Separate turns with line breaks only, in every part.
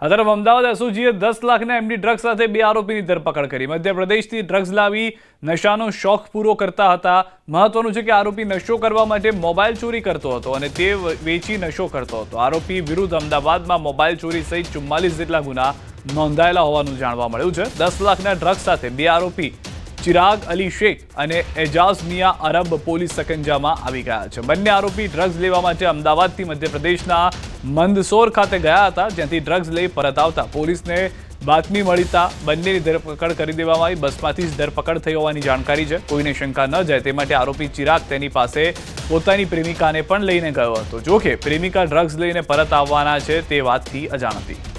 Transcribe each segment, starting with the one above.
આ તરફ અમદાવાદ એસઓજીએ દસ લાખના એમડી ડ્રગ્સ સાથે બે આરોપીની ધરપકડ કરી. મધ્યપ્રદેશથી ડ્રગ્સ લાવી નશાનો શોખ પૂરો કરતા હતા. મહત્વનું છે કે આરોપી નશો કરવા માટે મોબાઈલ ચોરી કરતો હતો અને તે વેચી નશો કરતો હતો. આરોપી વિરુદ્ધ અમદાવાદમાં મોબાઈલ ચોરી સહિત ચુમ્માલીસ જેટલા ગુના નોંધાયેલા હોવાનું જાણવા મળ્યું છે. દસ લાખના ડ્રગ્સ સાથે બે આરોપી ચિરાગ અલી શેખ અને એજાઝ મિયા અરબ પોલીસ સકંજામાં આવી ગયા છે. બંને આરોપી ડ્રગ્સ લેવા માટે અમદાવાદથી મધ્યપ્રદેશના મંદસોર ખાતે ગયા હતા, જ્યાંથી ડ્રગ્સ લઈ પરત આવતા પોલીસને બાતમી મળીતા બંનેની ધરપકડ કરી દેવામાં આવી. બસમાંથી જ ધરપકડ થઈ હોવાની જાણકારી છે. કોઈને શંકા ન જાય તે માટે આરોપી ચિરાગ તેની પાસે પોતાની પ્રેમિકાને પણ લઈને ગયો હતો. જોકે પ્રેમિકા ડ્રગ્સ લઈને પરત આવવાના છે તે વાતથી અજાણ હતી.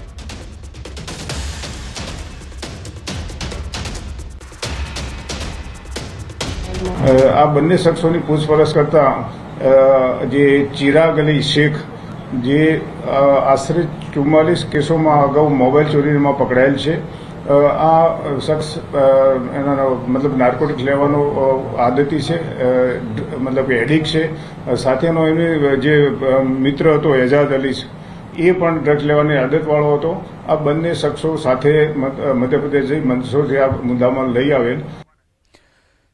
આ બંને શખ્સોની પૂછપરછ કરતા જે ચિરાગ અલી શેખ, જે આશરે ચુમ્માલીસ કેસોમાં અગાઉ મોબાઈલ ચોરીમાં પકડાયેલ છે. આ શખ્સ એના મતલબ નાર્કોટિક્સ લેવાનો આદતી છે મતલબ એડિક છે. સાથેનો એનો જે મિત્ર હતો એજાદ અલી એ પણ ડ્રગ્સ લેવાની આદતવાળો હતો. આ બંને શખ્સો સાથે મધ્યપ્રદેશ જઈ મંદસોરથી આ મુદ્દામાં લઈ આવેલ.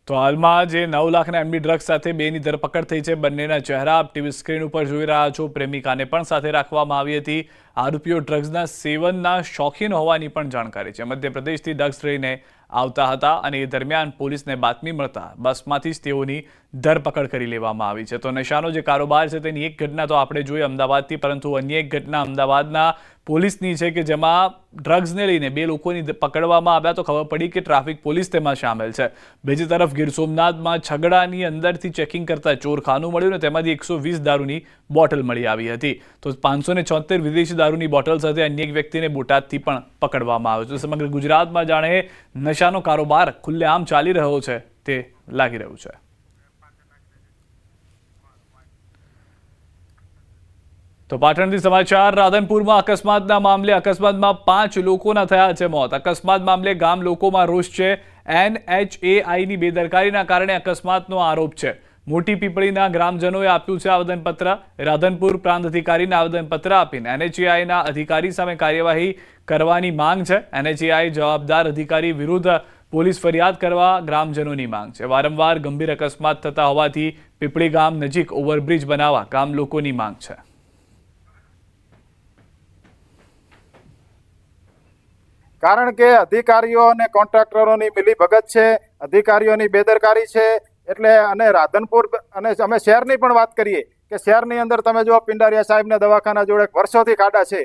તો હાલમાં જે નવ લાખના એમડી ડ્રગ્સ સાથે બેની ધરપકડ થઈ છે, બંનેના ચહેરા ટીવી સ્ક્રીન ઉપર જોઈ રહ્યા છો. પ્રેમિકાને પણ સાથે રાખવામાં આવી હતી. આરોપીઓ ડ્રગ્સના સેવનના શોખીન હોવાની પણ જાણકારી છે. મધ્યપ્રદેશથી ડ્રગ્સ લઈને આવતા હતા અને એ દરમિયાન પોલીસને બાતમી મળતા બસમાંથી જ તેઓની ધરપકડ કરી લેવામાં આવી છે. તો નશાનો જે કારોબાર છે તેની એક ઘટના તો આપણે જોઈ અમદાવાદથી, પરંતુ અન્ય એક ઘટના અમદાવાદના પોલીસની છે કે જેમાં ડ્રગ્સને લઈને બે લોકોની પકડવામાં આવ્યા તો ખબર પડી કે ટ્રાફિક પોલીસ તેમાં સામેલ છે. બીજી તરફ ગીર સોમનાથમાં છગડાની અંદરથી ચેકિંગ કરતા ચોરખાનું મળ્યું ને તેમાંથી એકસો વીસ દારૂની બોટલ મળી આવી હતી. તો પાંચસો વિદેશી દારૂની બોટલ સાથે અન્ય એક વ્યક્તિને બોટાદથી પણ પકડવામાં આવ્યો છે. સમગ્ર ગુજરાતમાં જાણે નશાનો કારોબાર ખુલ્લેઆમ ચાલી રહ્યો છે, તે લાગી રહ્યું છે. તો પાટણથી સમાચાર, રાધનપુરમાં અકસ્માતના મામલે અકસ્માતમાં પાંચ લોકોના થયા છે મોત. અકસ્માત મામલે ગામ લોકોમાં રોષ છે. એનએચએઆઈની બેદરકારીના કારણે અકસ્માતનો આરોપ છે. મોટી પીપળીના ગ્રામજનોએ આપ્યું છે આવેદનપત્ર. રાધનપુર પ્રાંત અધિકારીને આવેદનપત્ર આપીને એનએચએઆઈના અધિકારી સામે કાર્યવાહી કરવાની માંગ છે. એનએચએઆઈ જવાબદાર અધિકારી વિરુદ્ધ પોલીસ ફરિયાદ કરવા ગ્રામજનોની માંગ છે. વારંવાર ગંભીર અકસ્માત થતા હોવાથી પીપળી ગામ નજીક ઓવરબ્રિજ બનાવવા ગામ લોકોની માંગ છે.
કારણ કે અધિકારીઓ અને કોન્ટ્રાક્ટરોની મિલીભગત છે. અધિકારીઓની બેદરકારી છે. એટલે અને રાધનપુર અને અમે શહેરની પણ વાત કરીએ કે શહેરની અંદર તમે જો પિંડારિયા સાહેબના દવાખાના જોડે વર્ષોથી કાઢા છે.